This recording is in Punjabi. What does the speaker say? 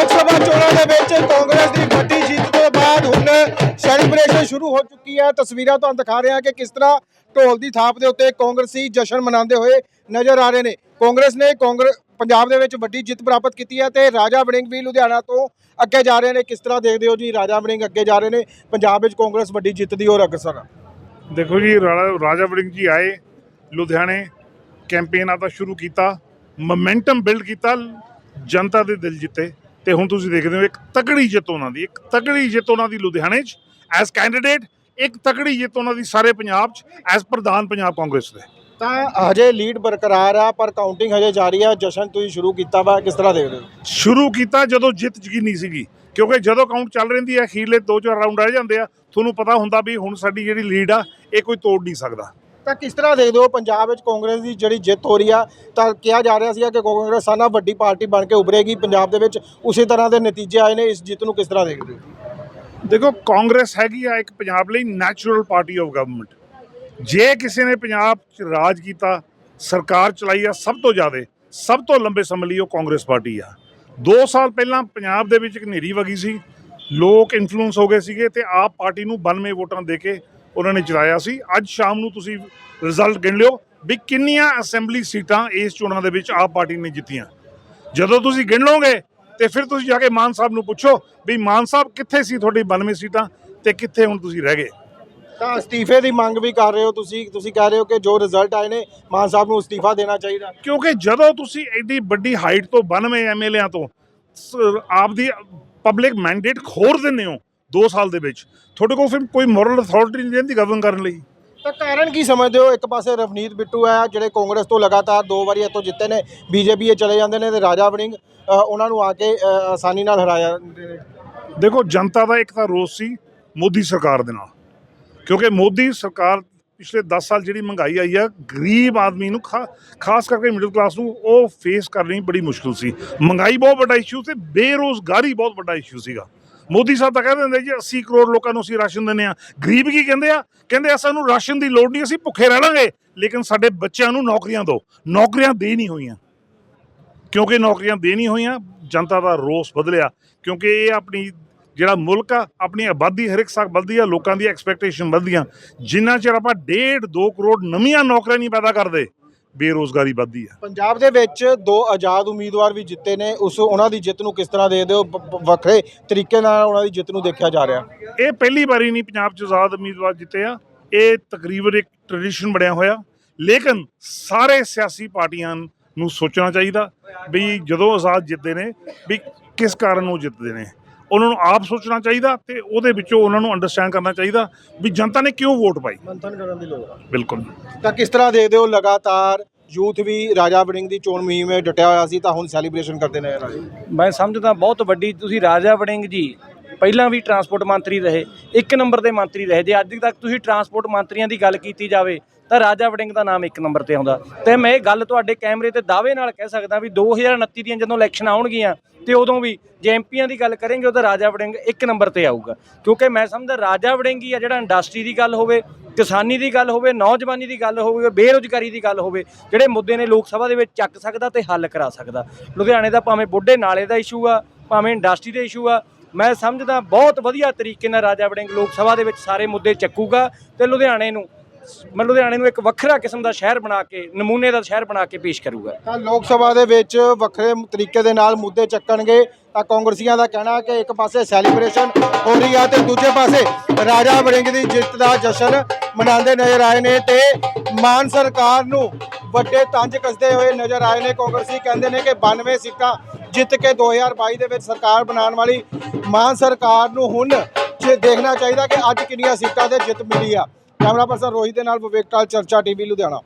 ਲੋਕ ਸਭਾ ਚੋਣਾਂ ਦੇ ਵਿੱਚ ਕਾਂਗਰਸ ਦੀ ਵੱਡੀ ਜਿੱਤ ਤੋਂ ਬਾਅਦ ਹੁਣ ਸੈਲੀਬ੍ਰੇਸ਼ਨ ਸ਼ੁਰੂ ਹੋ ਚੁੱਕੀ ਹੈ। ਤਸਵੀਰਾਂ ਤੁਹਾਨੂੰ ਦਿਖਾ ਰਹੇ ਹਾਂ ਕਿ ਕਿਸ ਤਰ੍ਹਾਂ ਢੋਲ ਦੀ ਥਾਪ ਦੇ ਉੱਤੇ ਕਾਂਗਰਸੀ ਜਸ਼ਨ ਮਨਾਉਂਦੇ ਹੋਏ ਨਜ਼ਰ ਆ ਰਹੇ ਨੇ। ਕਾਂਗਰਸ ਨੇ ਕਾਂਗਰਸ ਪੰਜਾਬ ਦੇ ਵਿੱਚ ਵੱਡੀ ਜਿੱਤ ਪ੍ਰਾਪਤ ਕੀਤੀ ਹੈ ਤੇ ਰਾਜਾ ਵੜਿੰਗ ਵੀ ਲੁਧਿਆਣਾ ਤੋਂ ਅੱਗੇ ਜਾ ਰਹੇ ਨੇ। ਕਿਸ ਤਰ੍ਹਾਂ ਦੇਖਦੇ ਹੋ ਜੀ ਰਾਜਾ ਵੜਿੰਗ ਅੱਗੇ ਜਾ ਰਹੇ ਨੇ? ਪੰਜਾਬ ਵਿੱਚ ਕਾਂਗਰਸ ਵੱਡੀ ਜਿੱਤ ਦੀ ਹੋਰ ਅਗਸਰ। ਆ ਦੇਖੋ ਜੀ, ਰਾਜਾ ਵੜਿੰਗ ਜੀ ਆਏ ਲੁਧਿਆਣੇ, ਕੈਂਪੇਨ ਆ ਤਾਂ ਸ਼ੁਰੂ ਕੀਤਾ ਮੋਮੈਂਟਮ ਬਿਲਡ ਕੀਤਾ, ਜਨਤਾ ਦੇ ਦਿਲ ਜਿੱਤੇ। ਤੇ ਹੁਣ ਤੁਸੀਂ ਦੇਖਦੇ ਹੋ ਇੱਕ ਤਕੜੀ ਜਿੱਤ ਉਹਨਾਂ ਦੀ ਇੱਕ ਤਕੜੀ ਜਿੱਤ ਉਹਨਾਂ ਦੀ ਲੁਧਿਆਣੇ 'ਚ ਐਜ਼ ਕੈਂਡੀਡੇਟ ਇੱਕ ਤਕੜੀ ਜਿੱਤ ਉਹਨਾਂ ਦੀ ਸਾਰੇ ਪੰਜਾਬ 'ਚ ਐਜ਼ ਪ੍ਰਧਾਨ ਪੰਜਾਬ ਕਾਂਗਰਸ ਦੇ। ਤਾਂ ਹਜੇ ਲੀਡ ਬਰਕਰਾਰ ਆ ਪਰ ਕਾਊਂਟਿੰਗ ਹਜੇ ਜਾਰੀ ਆ। ਜਸ਼ਨ ਤੁਸੀਂ ਸ਼ੁਰੂ ਕੀਤਾ ਵਾ ਕਿਸ ਤਰ੍ਹਾਂ ਦੇਖਦੇ ਹੋ? ਸ਼ੁਰੂ ਕੀਤਾ ਜਦੋਂ ਜਿੱਤ ਯਕੀਨੀ ਸੀਗੀ ਕਿਉਂਕਿ ਜਦੋਂ ਕਾਊਂਟ ਚੱਲ ਰਹਿੰਦੀ ਹੈ ਅਖੀਰਲੇ 2-4 ਰਾਊਂਡ ਰਹਿ ਜਾਂਦੇ ਆ ਤੁਹਾਨੂੰ ਪਤਾ ਹੁੰਦਾ ਵੀ ਹੁਣ ਸਾਡੀ ਜਿਹੜੀ ਲੀਡ ਆ ਇਹ ਕੋਈ ਤੋੜ ਨਹੀਂ ਸਕਦਾ। ਤਾਂ ਕਿਸ ਤਰ੍ਹਾਂ ਦੇਖਦੇ ਹੋ ਪੰਜਾਬ ਵਿੱਚ ਕਾਂਗਰਸ ਦੀ ਜਿਹੜੀ ਜਿੱਤ ਹੋ ਰਹੀ ਆ? ਤਾਂ ਕਿਹਾ ਜਾ ਰਿਹਾ ਸੀਗਾ ਕਿ ਕਾਂਗਰਸ ਸਾਨਾ ਵੱਡੀ ਪਾਰਟੀ ਬਣ ਕੇ ਉਭਰੇਗੀ, ਪੰਜਾਬ ਦੇ ਵਿੱਚ ਉਸੇ ਤਰ੍ਹਾਂ ਦੇ ਨਤੀਜੇ ਆਏ ਨੇ, ਇਸ ਜਿੱਤ ਨੂੰ ਕਿਸ ਤਰ੍ਹਾਂ ਦੇਖਦੇ ਹੋ? ਦੇਖੋ, ਕਾਂਗਰਸ ਹੈਗੀ ਆ ਇੱਕ ਪੰਜਾਬ ਲਈ ਨੈਚੁਰਲ ਪਾਰਟੀ ਆਫ ਗਵਰਨਮੈਂਟ ਜੇ ਕਿਸੇ ਨੇ ਪੰਜਾਬ 'ਚ ਰਾਜ ਕੀਤਾ, ਸਰਕਾਰ ਚਲਾਈ ਆ, ਸਭ ਤੋਂ ਜ਼ਿਆਦਾ, ਸਭ ਤੋਂ ਲੰਬੇ ਸਮੇਂ ਲਈ ਉਹ ਕਾਂਗਰਸ ਪਾਰਟੀ ਆ। 2 ਸਾਲ ਪਹਿਲਾਂ ਪੰਜਾਬ ਦੇ ਵਿੱਚ ਇੱਕ ਹਨੇਰੀ ਵਗੀ ਸੀ, ਲੋਕ ਇਨਫਲੂਐਂਸ ਹੋ ਗਏ ਸੀਗੇ ਤੇ ਆਪ ਪਾਰਟੀ ਨੂੰ 92 ਵੋਟਾਂ ਦੇ ਕੇ ਉਹਨਾਂ ਨੇ ਚਲਾਇਆ ਸੀ। ਅੱਜ ਸ਼ਾਮ ਨੂੰ ਤੁਸੀਂ ਰਿਜ਼ਲਟ ਗਿਣ ਲਿਓ ਵੀ ਕਿੰਨੀਆਂ ਅਸੈਂਬਲੀ ਸੀਟਾਂ ਇਸ ਚੋਣਾਂ ਦੇ ਵਿੱਚ ਆਪ ਪਾਰਟੀ ਨੇ ਜਿੱਤੀਆਂ। ਜਦੋਂ ਤੁਸੀਂ ਗਿਣ ਲਓਗੇ ਤੇ ਫਿਰ ਤੁਸੀਂ ਜਾ ਕੇ ਮਾਨ ਸਾਹਿਬ ਨੂੰ ਪੁੱਛੋ ਵੀ ਮਾਨ ਸਾਹਿਬ ਕਿੱਥੇ ਸੀ ਤੁਹਾਡੀ 92 ਸੀਟਾਂ ਤੇ ਕਿੱਥੇ ਹੁਣ ਤੁਸੀਂ ਰਹਿ ਗਏ। ਤਾਂ ਅਸਤੀਫੇ ਦੀ ਮੰਗ ਵੀ ਕਰ ਰਹੇ ਹੋ ਤੁਸੀਂ। ਤੁਸੀਂ ਕਹਿ ਰਹੇ ਹੋ ਕਿ ਜੋ ਰਿਜ਼ਲਟ ਆਏ ਨੇ ਮਾਨ ਸਾਹਿਬ ਨੂੰ ਅਸਤੀਫਾ ਦੇਣਾ ਚਾਹੀਦਾ। ਕਿਉਂਕਿ ਜਦੋਂ ਤੁਸੀਂ ਐਡੀ ਵੱਡੀ ਹਾਈਟ ਤੋਂ 92 ਐਮਐਲਏਆਂ ਤੋਂ ਸ- ਆਪਦੀ ਪਬਲਿਕ ਮੈਂਡੇਟ ਖੋਰ ਦਿੰਦੇ ਹੋ 2 ਸਾਲ ਦੇ ਵਿੱਚ। ਤੁਹਾਡੇ ਕੋਲ ਫਿਰ ਕੋਈ ਮੋਰਲ ਅਥਾਰਟੀ ਨਹੀਂ ਰਹਿੰਦੀ ਗਵਰਨ ਕਰਨ ਲਈ? ਤਾਂ ਕਾਰਨ ਕੀ ਸਮਝਦੇ ਹੋ? ਇੱਕ ਪਾਸੇ ਰਵਨੀਤ ਬਿੱਟੂ ਹੈ ਜਿਹੜੇ ਕਾਂਗਰਸ ਤੋਂ ਲਗਾਤਾਰ ਦੋ ਵਾਰੀ ਇੱਥੋਂ ਜਿੱਤੇ ਨੇ ਬੀਜੇਪੀ ਇਹ ਚਲੇ ਜਾਂਦੇ ਨੇ ਤੇ ਰਾਜਾ ਵੜਿੰਗ ਉਹਨਾਂ ਨੂੰ ਆ ਕੇ ਆਸਾਨੀ ਨਾਲ ਹਰਾਇਆ ਦੇਖੋ ਜਨਤਾ ਦਾ ਇੱਕ ਤਾਂ ਰੋਸ ਸੀ ਮੋਦੀ ਸਰਕਾਰ ਦੇ ਨਾਲ। ਕਿਉਂਕਿ ਮੋਦੀ ਸਰਕਾਰ ਪਿਛਲੇ 10 ਸਾਲ ਜਿਹੜੀ ਮਹਿੰਗਾਈ ਆਈ ਆ ਗਰੀਬ ਆਦਮੀ ਨੂੰ ਖਾਸ ਕਰਕੇ ਮਿਡਲ ਕਲਾਸ ਨੂੰ ਉਹ ਫੇਸ ਕਰਨੀ ਬੜੀ ਮੁਸ਼ਕਲ ਸੀ। ਮਹਿੰਗਾਈ ਬਹੁਤ ਵੱਡਾ ਇਸ਼ੂ ਤੇ ਬੇਰੋਜ਼ਗਾਰੀ ਬਹੁਤ ਵੱਡਾ ਇਸ਼ੂ ਸੀਗਾ। ਮੋਦੀ ਸਾਹਿਬ ਤਾਂ ਕਹਿੰਦੇ ਹੁੰਦੇ ਜੀ 80 ਕਰੋੜ ਲੋਕਾਂ ਨੂੰ ਅਸੀਂ ਰਾਸ਼ਨ ਦਿੰਦੇ ਆ ਗਰੀਬ ਕੀ ਕਹਿੰਦੇ ਆ? ਕਹਿੰਦੇ ਆ, ਸਾਨੂੰ ਰਾਸ਼ਨ ਦੀ ਲੋੜ ਨਹੀਂ, ਅਸੀਂ ਭੁੱਖੇ ਰਹਿ ਲਾਂਗੇ। ਲੇਕਿਨ ਸਾਡੇ ਬੱਚਿਆਂ ਨੂੰ ਨੌਕਰੀਆਂ ਦਿਓ। ਨੌਕਰੀਆਂ ਦੇ ਨਹੀਂ ਹੋਈਆਂ। ਕਿਉਂਕਿ ਨੌਕਰੀਆਂ ਦੇ ਨਹੀਂ ਹੋਈਆਂ, ਜਨਤਾ ਦਾ ਰੋਸ ਬਦਲਿਆ। ਕਿਉਂਕਿ ਇਹ ਆਪਣੀ ਜਿਹੜਾ ਮੁਲਕ ਆ, ਆਪਣੀ ਆਬਾਦੀ ਹਰ ਇੱਕ ਸਾਲ ਵੱਧਦੀ ਆ, ਲੋਕਾਂ ਦੀ ਐਕਸਪੈਕਟੇਸ਼ਨ ਵੱਧਦੀਆਂ ਜਿੰਨਾ ਚਿਰ ਆਪਾਂ 1.5 2 ਕਰੋੜ ਨਵੀਆਂ ਨੌਕਰੀਆਂ ਨਹੀਂ ਪੈਦਾ ਕਰਦੇ ਬੇਰੋਜ਼ਗਾਰੀ ਵੱਧਦੀ ਆ ਪੰਜਾਬ ਦੇ ਵਿੱਚ ਦੋ ਆਜ਼ਾਦ ਉਮੀਦਵਾਰ ਵੀ ਜਿੱਤੇ ਨੇ ਉਸ ਉਹਨਾਂ ਦੀ ਜਿੱਤ ਨੂੰ ਕਿਸ ਤਰ੍ਹਾਂ ਦੇਖਦੇ ਹੋ ਬ- ਵੱਖਰੇ ਤਰੀਕੇ ਨਾਲ ਉਹਨਾਂ ਦੀ ਜਿੱਤ ਨੂੰ ਦੇਖਿਆ ਜਾ ਰਿਹਾ। ਇਹ ਪਹਿਲੀ ਵਾਰੀ ਨਹੀਂ ਪੰਜਾਬ 'ਚ ਆਜ਼ਾਦ ਉਮੀਦਵਾਰ ਜਿੱਤੇ ਆ। ਇਹ ਤਕਰੀਬਨ ਇੱਕ ਟ੍ਰੈਡੀਸ਼ਨ ਬਣਿਆ ਹੋਇਆ। ਲੇਕਿਨ ਸਾਰੇ ਸਿਆਸੀ ਪਾਰਟੀਆਂ ਨੂੰ ਸੋਚਣਾ ਚਾਹੀਦਾ ਵੀ ਜਦੋਂ ਆਜ਼ਾਦ ਜਿੱਤਦੇ ਨੇ ਵੀ ਕਿਸ ਕਾਰਨ ਉਹ ਜਿੱਤਦੇ ਨੇ। ਉਹਨਾਂ ਨੂੰ ਆਪ ਸੋਚਣਾ ਚਾਹੀਦਾ ਤੇ ਉਹਦੇ ਵਿੱਚੋਂ ਉਹਨਾਂ ਨੂੰ ਅੰਡਰਸਟੈਂਡ ਕਰਨਾ ਚਾਹੀਦਾ ਵੀ ਜਨਤਾ ਨੇ ਕਿਉਂ ਵੋਟ ਪਾਈ। ਮੰਥਨ ਕਰਨ ਦੀ ਲੋੜ ਆ। ਬਿਲਕੁਲ। ਤਾਂ ਕਿਸ ਤਰ੍ਹਾਂ ਦੇਖਦੇ ਹੋ ਲਗਾਤਾਰ ਯੂਥ ਵੀ ਰਾਜਾ ਵੜਿੰਗ ਦੀ ਚੋਣ ਮੁਹਿੰਮ ਵਿੱਚ ਡਟਿਆ ਹੋਇਆ ਸੀ ਤਾਂ ਹੁਣ ਸੈਲੀਬ੍ਰੇਸ਼ਨ ਕਰਦੇ ਆ ਰਹੇ ਮੈਂ ਸਮਝਦਾ ਬਹੁਤ ਵੱਡੀ ਤੁਸੀਂ ਰਾਜਾ ਵੜਿੰਗ ਜੀ ਪਹਿਲਾਂ ਵੀ ਟਰਾਂਸਪੋਰਟ ਮੰਤਰੀ ਰਹੇ ਇੱਕ ਨੰਬਰ ਦੇ ਮੰਤਰੀ ਰਹੇ ਜੇ ਅੱਜ ਤੱਕ ਤੁਸੀਂ ਟਰਾਂਸਪੋਰਟ ਮੰਤਰੀਆਂ ਦੀ ਗੱਲ ਕੀਤੀ ਜਾਵੇ ਤਾਂ ਰਾਜਾ ਵੜਿੰਗ ਦਾ ਨਾਮ ਇੱਕ ਨੰਬਰ ਤੇ ਆਉਂਦਾ। ਤੇ ਮੈਂ ਇਹ ਗੱਲ ਤੁਹਾਡੇ ਕੈਮਰੇ ਤੇ ਦਾਅਵੇ ਨਾਲ ਕਹਿ ਸਕਦਾ ਵੀ 2029 ਦੀਆਂ ਜਦੋਂ ਇਲੈਕਸ਼ਨ ਆਉਣਗੀਆਂ, ਤੇ ਉਦੋਂ ਵੀ ਜੇ ਐਮਪੀਆਂ ਦੀ ਗੱਲ ਕਰਾਂਗੇ ਉਹ ਤਾਂ ਰਾਜਾ ਵੜਿੰਗ ਇੱਕ ਨੰਬਰ ਤੇ ਆਊਗਾ। ਕਿਉਂਕਿ ਮੈਂ ਸਮਝਦਾ ਰਾਜਾ ਵੜਿੰਗ ਹੀ ਆ ਜਿਹੜਾ ਇੰਡਸਟਰੀ ਦੀ ਗੱਲ ਹੋਵੇ, ਕਿਸਾਨੀ ਦੀ ਗੱਲ ਹੋਵੇ, ਨੌਜਵਾਨੀ ਦੀ ਗੱਲ ਹੋਵੇ ਬੇਰੁਜ਼ਗਾਰੀ ਦੀ ਗੱਲ ਹੋਵੇ, ਜਿਹੜੇ ਮੁੱਦੇ ਨੇ ਲੋਕ ਸਭਾ ਦੇ ਵਿੱਚ ਚੱਕ ਸਕਦਾ ਤੇ ਹੱਲ ਕਰਾ ਸਕਦਾ। ਲੁਧਿਆਣੇ ਦਾ ਭਾਵੇਂ ਬੁੱਢੇ ਨਾਲੇ ਦਾ ਇਸ਼ੂ ਆ, ਭਾਵੇਂ ਇੰਡਸਟਰੀ ਦਾ ਇਸ਼ੂ ਆ, ਮੈਂ ਸਮਝਦਾ ਬਹੁਤ ਵਧੀਆ ਤਰੀਕੇ ਨਾਲ ਰਾਜਾ ਵੜਿੰਗ ਲੋਕ ਸਭਾ ਦੇ ਵਿੱਚ ਸਾਰੇ ਮੁੱਦੇ ਚੱਕੂਗਾ ਤੇ ਲੁਧਿਆਣੇ ਨੂੰ ਮੈਂ ਲੁਧਿਆਣੇ ਨੂੰ ਇੱਕ ਵੱਖਰਾ ਕਿਸਮ ਦਾ ਸ਼ਹਿਰ ਬਣਾ ਕੇ, ਨਮੂਨੇ ਦਾ ਸ਼ਹਿਰ ਬਣਾ ਕੇ ਪੇਸ਼ ਕਰੂਗਾ। ਤਾਂ ਲੋਕ ਸਭਾ ਦੇ ਵਿੱਚ ਵੱਖਰੇ ਤਰੀਕੇ ਦੇ ਨਾਲ ਮੁੱਦੇ ਚੱਕਣਗੇ, ਤਾਂ ਕਾਂਗਰਸੀਆਂ ਦਾ ਕਹਿਣਾ ਕਿ ਇੱਕ ਪਾਸੇ ਸੈਲੀਬ੍ਰੇਸ਼ਨ ਹੋ ਰਹੀ ਆ ਤੇ ਦੂਜੇ ਪਾਸੇ ਰਾਜਾ ਵੜਿੰਗ ਦੀ ਜਿੱਤ ਦਾ ਜਸ਼ਨ ਮਨਾਉਂਦੇ ਨਜ਼ਰ ਆਏ ਨੇ ਤੇ ਮਾਨ ਸਰਕਾਰ ਨੂੰ ਵੱਡੇ ਤੰਜ ਕੱਸਦੇ ਹੋਏ ਨਜ਼ਰ ਆਏ ਨੇ। ਕਾਂਗਰਸੀ ਕਹਿੰਦੇ ਨੇ ਕਿ 92 ਸੀਟਾਂ ਜਿੱਤ ਕੇ 2022 ਦੇ ਵਿੱਚ ਸਰਕਾਰ ਬਣਾਉਣ ਵਾਲੀ ਮਾਨ ਸਰਕਾਰ ਨੂੰ ਹੁਣ ਜੇ ਦੇਖਣਾ ਚਾਹੀਦਾ ਕਿ ਅੱਜ ਕਿੰਨੀਆਂ ਸੀਟਾਂ ਤੇ ਜਿੱਤ ਮਿਲੀ ਆ। ਕੈਮਰਾ ਪਰਸਨ ਰੋਹਿਤ ਦੇ ਨਾਲ ਵਿਵੇਕ ਟਾਲ ਚਰਚਾ ਟੀਵੀ ਲੁਧਿਆਣਾ।